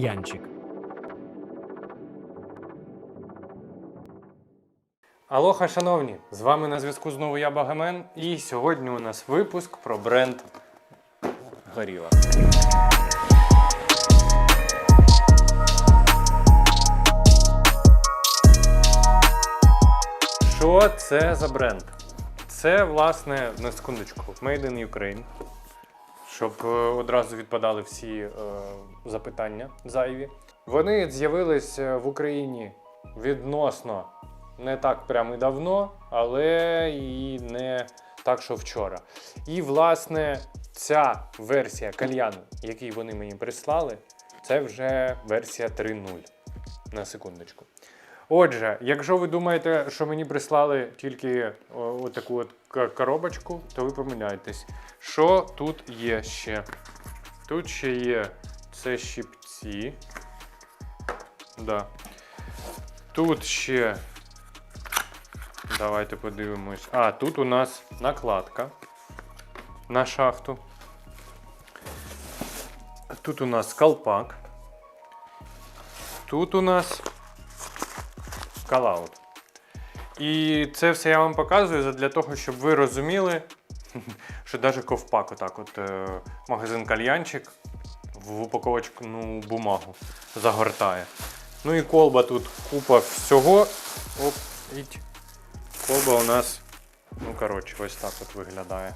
кальянчик. Алоха, шановні! З вами на зв'язку знову я Багамен. І сьогодні у нас випуск про бренд Горіла. Що це за бренд? Це, власне, на секундочку, Made in Ukraine. Щоб е, одразу відпадали всі е, запитання зайві. Вони з'явились е, в Україні відносно не так прямо і давно, але і не так, що вчора. І, власне, ця версія кальяну, який вони мені прислали, це вже версія 3.0. На секундочку. Отже, якщо ви думаєте, що мені прислали тільки отаку от коробочку, то ви помиляєтесь. Що тут є ще? Тут ще є це щипці. Да. Тут ще. Давайте подивимось. А, тут у нас накладка на шахту. Тут у нас колпак. Тут у нас калаут. І це все я вам показую для того, щоб ви розуміли, що навіть ковпак, отак, от е, магазин кальянчик в упаковочну бумагу загортає. Ну і колба тут купа всього. Оп, іть. Колба у нас, ну коротше, ось так от виглядає.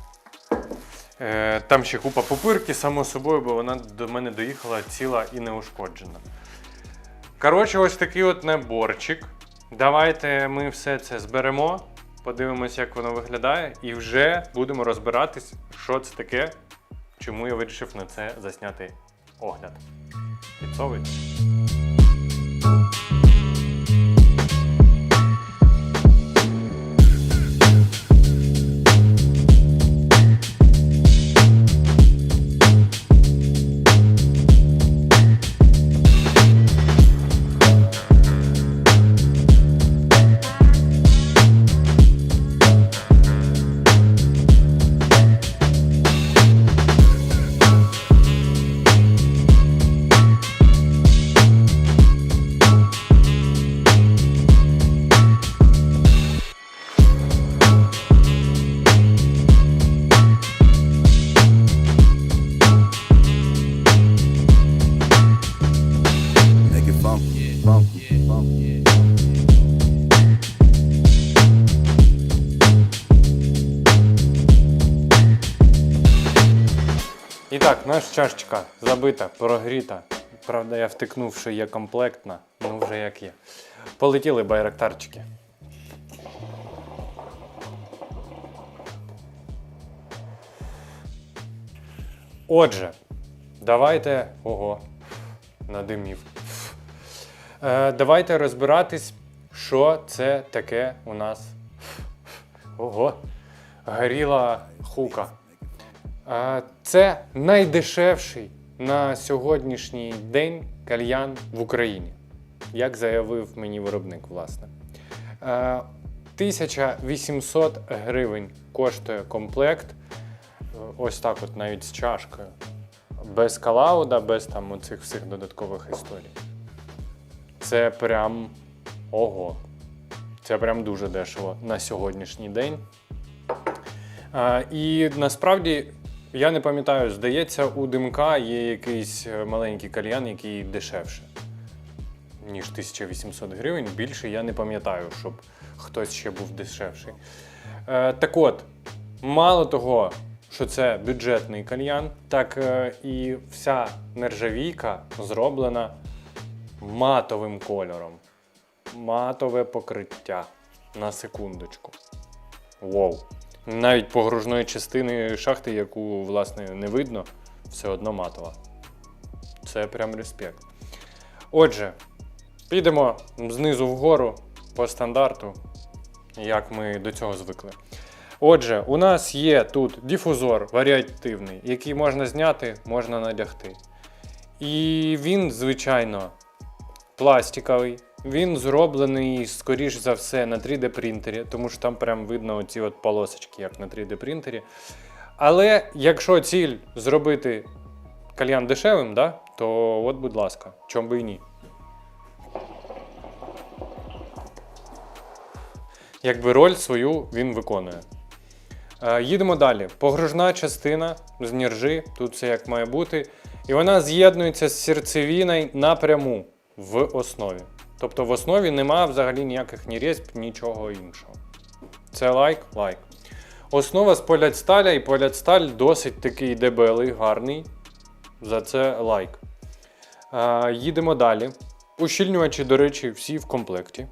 Е, там ще купа пупирки, само собою, бо вона до мене доїхала ціла і неушкоджена. Коротше, ось такий от наборчик. Давайте ми все це зберемо, подивимося, як воно виглядає, і вже будемо розбиратись, що це таке, чому я вирішив на це засняти огляд. Підсовуйте. І так, наша чашечка забита, прогріта. Правда, я втикнув, що є комплектна, ну вже як є. Полетіли байрактарчики. Отже, давайте. Ого, надимів. Е, давайте розбиратись, що це таке у нас. Ого, горіла хука. Це найдешевший на сьогоднішній день кальян в Україні, як заявив мені виробник, власне. Е, 1800 гривень коштує комплект. Е, Ось так, от навіть з чашкою. Без калауда, без там оцих всіх додаткових історій. Це прям ого. Це прям дуже дешево на сьогоднішній день. І насправді я не пам'ятаю, здається, у димка є якийсь е, маленький кальян, який дешевше, ніж 1800 гривень. Більше я не пам'ятаю, щоб хтось ще був дешевший. Е, так от, мало того, що це бюджетний кальян, так е, і вся нержавійка зроблена матовим кольором. Матове покриття. На секундочку. Вау. Навіть погружної частини шахти, яку, власне, не видно, все одно матова. Це прям респект. Отже, підемо знизу вгору по стандарту, як ми до цього звикли. Отже, у нас є тут дифузор варіативний, який можна зняти, можна надягти. І він, звичайно, пластиковий. Він зроблений, скоріш за все, на 3D принтері, тому що там прям видно оці от полосочки, як на 3D принтері. Але якщо ціль зробити кальян дешевим, да, то от, будь ласка, чом би і ні. Якби роль свою він виконує. Е, Їдемо далі. Погружна частина з нержи, тут все як має бути. І вона з'єднується з серцевиною напряму в основі. Тобто в основі нема взагалі ніяких ні різьб, нічого іншого. Це лайк, лайк. Основа з полядсталя, і полядсталь досить такий дебелий, гарний. За це лайк. Е, їдемо далі. Ущільнювачі, до речі, всі в комплекті.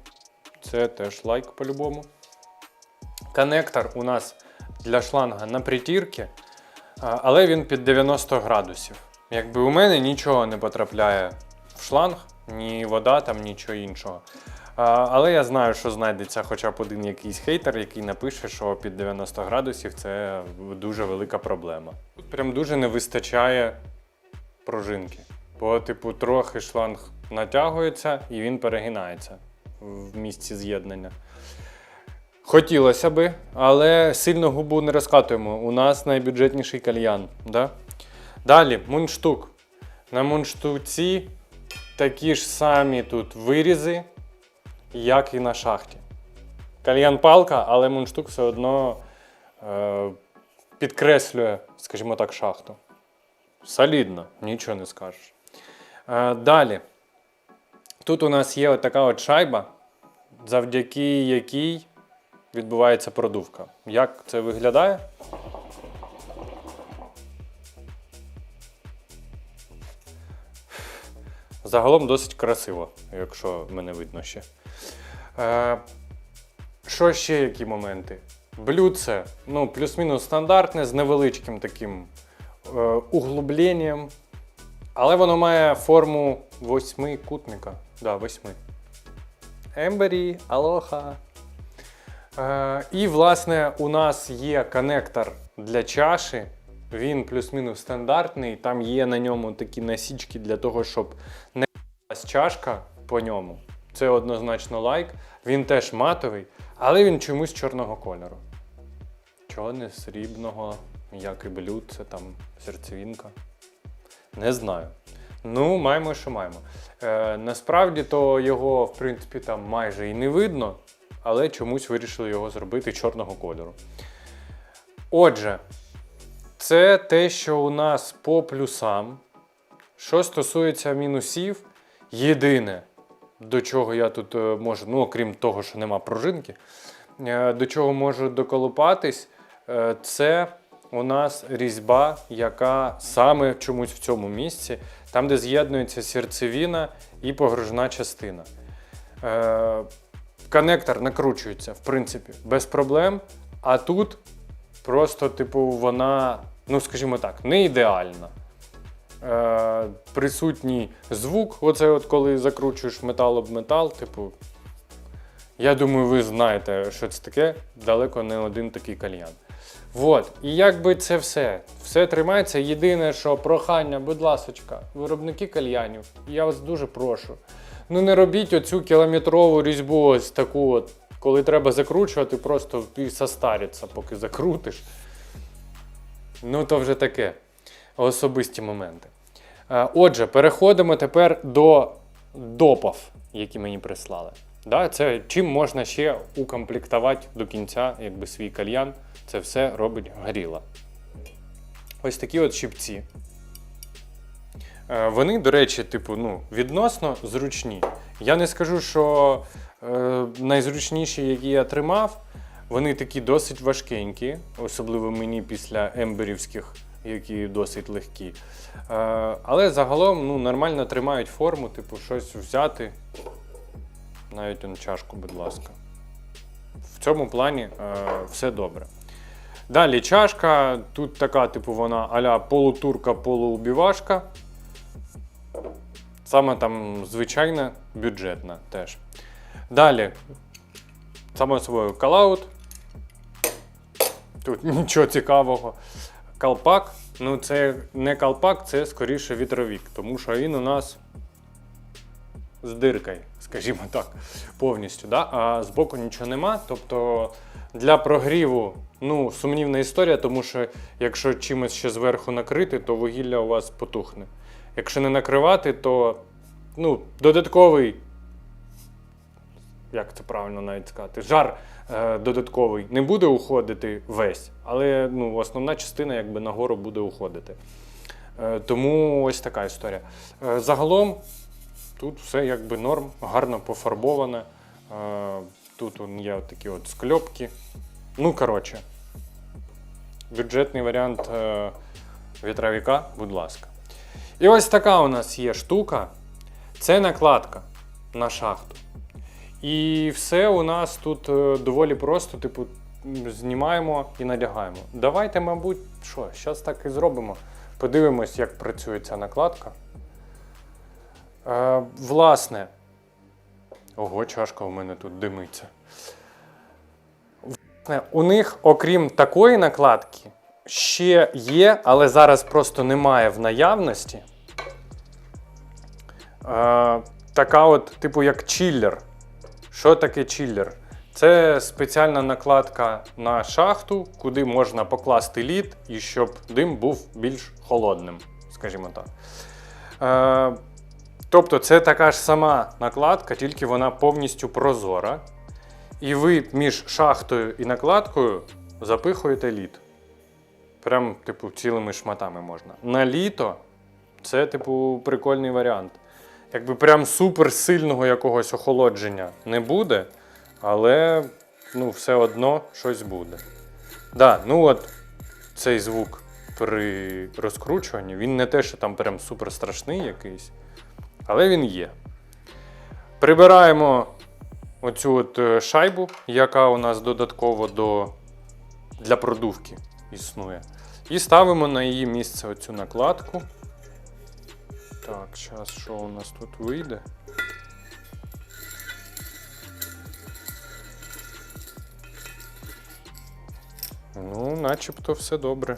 Це теж лайк по-любому. Коннектор у нас для шланга на притірки, але він під 90 градусів. Якби у мене нічого не потрапляє в шланг, ні вода, там нічого іншого. Але я знаю, що знайдеться хоча б один якийсь хейтер, який напише, що під 90 градусів це дуже велика проблема. Тут прям дуже не вистачає пружинки. Бо, типу, трохи шланг натягується і він перегинається в місці з'єднання. Хотілося би, але сильно губу не розкатуємо. У нас найбюджетніший кальян. Да? Далі, мундштук. На мундштуці такі ж самі тут вирізи, як і на шахті. Кальян палка, але мундштук все одно е, підкреслює, скажімо так, шахту. Солідно, нічого не скажеш. Е, далі. Тут у нас є така от шайба, завдяки якій відбувається продувка. Як це виглядає? Загалом досить красиво, якщо мене видно ще. Е, що ще які моменти? Блюдце, ну, плюс-мінус стандартне, з невеличким таким е, углубленням. Але воно має форму восьмикутника. Да, восьми. Ембері, алоха. Е, і, власне, у нас є коннектор для чаші. Він плюс-мінус стандартний. Там є на ньому такі насічки для того, щоб не чашка по ньому. Це однозначно лайк. Він теж матовий, але він чомусь чорного кольору. Чого не срібного, як і блюд, це там серцевінка. Не знаю. Ну, маємо, що маємо. Е, насправді то його, в принципі, там майже і не видно, але чомусь вирішили його зробити чорного кольору. Отже, це те, що у нас по плюсам. Що стосується мінусів, єдине, до чого я тут е, можу, ну окрім того, що нема пружинки, е, до чого можу доколупатись, е, це у нас різьба, яка саме чомусь в цьому місці, там, де з'єднується серцевина і погружна частина. Коннектор накручується, в принципі, без проблем. А тут просто, типу, вона, ну скажімо так, не ідеальна. Е, присутній звук, оце от коли закручуєш метал об метал, типу. Я думаю, ви знаєте, що це таке. Далеко не один такий кальян. Вот. І якби це все. Все тримається. Єдине, що прохання, будь ласочка, виробники кальянів, я вас дуже прошу. Ну не робіть оцю кілометрову різьбу, ось таку, от, коли треба закручувати, просто і состариться, поки закрутиш. Ну, то вже таке. Особисті моменти. Е, Отже, переходимо тепер до допав, які мені прислали. Да, це чим можна ще укомплектувати до кінця якби, свій кальян. Це все робить горіла. Ось такі от щипці. Е, Вони, до речі, типу, ну, відносно зручні. Я не скажу, що е, найзручніші, які я тримав, вони такі досить важкенькі, особливо мені після емберівських, які досить легкі. Е, але загалом ну, нормально тримають форму, типу, щось взяти. Навіть он чашку, будь ласка. В цьому плані е, все добре. Далі чашка. Тут така, типу, вона аля полутурка, полуубівашка. Саме там звичайна, бюджетна теж. Далі, само собою, калаут. Тут нічого цікавого. Калпак. Ну, це не калпак, це скоріше вітровік, тому що він у нас з диркою, скажімо так, повністю. Да? А збоку нічого нема. Тобто для прогріву ну, сумнівна історія, тому що якщо чимось ще зверху накрити, то вугілля у вас потухне. Якщо не накривати, то ну, додатковий, як це правильно навіть сказати, жар додатковий не буде уходити весь, але ну, основна частина якби нагору буде уходити. Е, тому ось така історія. Е, загалом тут все якби норм, гарно пофарбоване. Е, тут є такі от скльопки. Ну, коротше, бюджетний варіант е, вітровика, будь ласка. І ось така у нас є штука. Це накладка на шахту. І все у нас тут е, доволі просто, типу, знімаємо і надягаємо. Давайте, мабуть, що, зараз так і зробимо. Подивимось, як працює ця накладка. Е, власне. Ого, чашка у мене тут димиться. Власне, у них, окрім такої накладки, ще є, але зараз просто немає в наявності. Е, така от, типу, як чиллер. Що таке чиллер? Це спеціальна накладка на шахту, куди можна покласти лід і щоб дим був більш холодним, скажімо так. Е, тобто це така ж сама накладка, тільки вона повністю прозора. І ви між шахтою і накладкою запихуєте лід. Прям, типу, цілими шматами можна. На літо це, типу, прикольний варіант. Якби прям супер сильного якогось охолодження не буде, але ну, все одно щось буде. Да, ну от цей звук при розкручуванні, він не те, що там прям супер страшний якийсь, але він є. Прибираємо оцю от е, шайбу, яка у нас додатково до, для продувки існує. І ставимо на її місце оцю накладку. Так, зараз що у нас тут вийде? Ну, начебто все добре.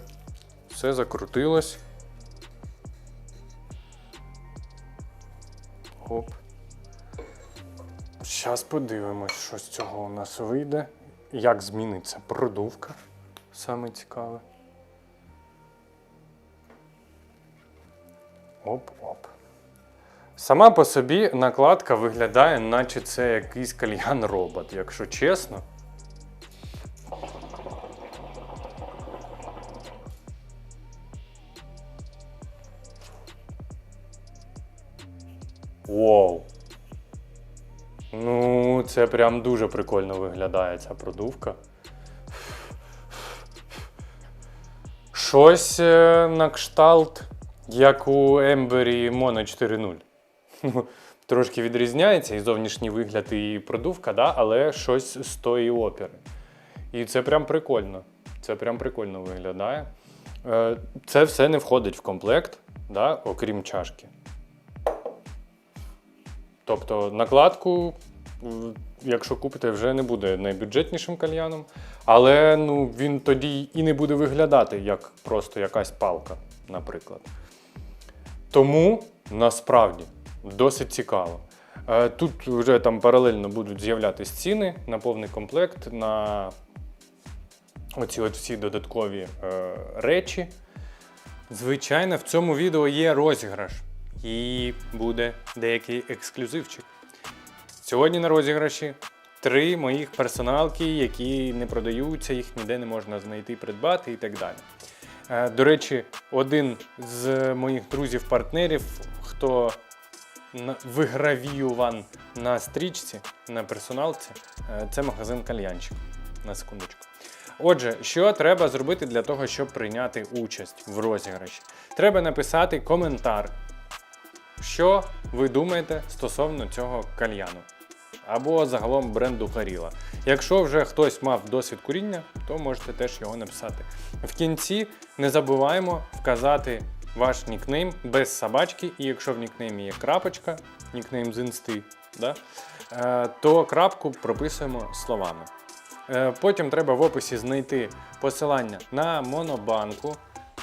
Все закрутилось. Оп. Зараз подивимось, що з цього у нас вийде. Як зміниться продувка. Саме цікаве. Сама по собі накладка виглядає, наче це якийсь кальян робот, якщо чесно. Воу. Ну, це прям дуже прикольно виглядає ця продувка. Щось е, на кшталт, як у Ембері Mono 4.0. Ну, Трошки відрізняється і зовнішній вигляд, і продувка, да? але щось з тої опери. І це прям прикольно. Це прям прикольно виглядає. Е, Це все не входить в комплект, да? окрім чашки. Тобто накладку, якщо купите, вже не буде найбюджетнішим кальяном, але ну, він тоді і не буде виглядати як просто якась палка, наприклад. Тому насправді досить цікаво. Е, Тут вже там паралельно будуть з'являтися ціни на повний комплект, на оці от всі додаткові е, речі. Звичайно, в цьому відео є розіграш і буде деякий ексклюзивчик. Сьогодні на розіграші три моїх персоналки, які не продаються, їх ніде не можна знайти, придбати і так далі. Е, До речі, один з моїх друзів-партнерів, хто вигравіюван на стрічці, на персоналці, е, це магазин кальянчик. На секундочку. Отже, що треба зробити для того, щоб прийняти участь в розіграші? Треба написати коментар, що ви думаєте стосовно цього кальяну або загалом бренду Харіла. Якщо вже хтось мав досвід куріння, то можете теж його написати. В кінці не забуваємо вказати ваш нікнейм без собачки, і якщо в нікнеймі є крапочка, нікнейм з інсти, да, е, то крапку прописуємо словами. Е, Потім треба в описі знайти посилання на монобанку,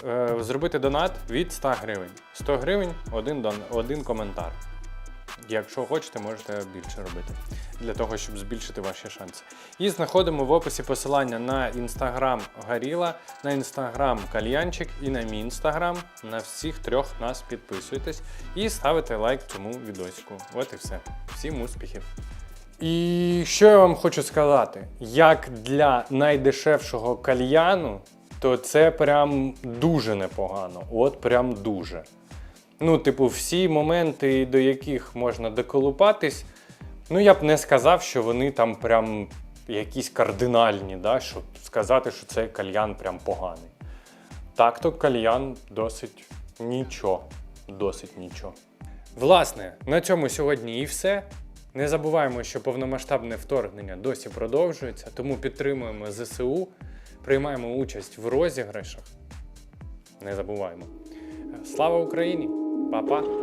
е, зробити донат від 100 гривень. 100 гривень один, один коментар. Якщо хочете, можете більше робити для того, щоб збільшити ваші шанси. І знаходимо в описі посилання на інстаграм Гаріла, на інстаграм Кальянчик і на мій інстаграм. На всіх трьох нас підписуйтесь і ставите лайк цьому відосику. От і все. Всім успіхів! І що я вам хочу сказати? Як для найдешевшого кальяну, то це прям дуже непогано. От прям дуже. Ну, типу, всі моменти, до яких можна доколупатись, ну я б не сказав, що вони там прям якісь кардинальні, да, щоб сказати, що цей кальян прям поганий. Так то кальян досить нічого. Досить нічого. Власне, на цьому сьогодні і все. Не забуваємо, що повномасштабне вторгнення досі продовжується, тому підтримуємо ЗСУ, приймаємо участь в розіграшах. Не забуваємо. Слава Україні! Па-па!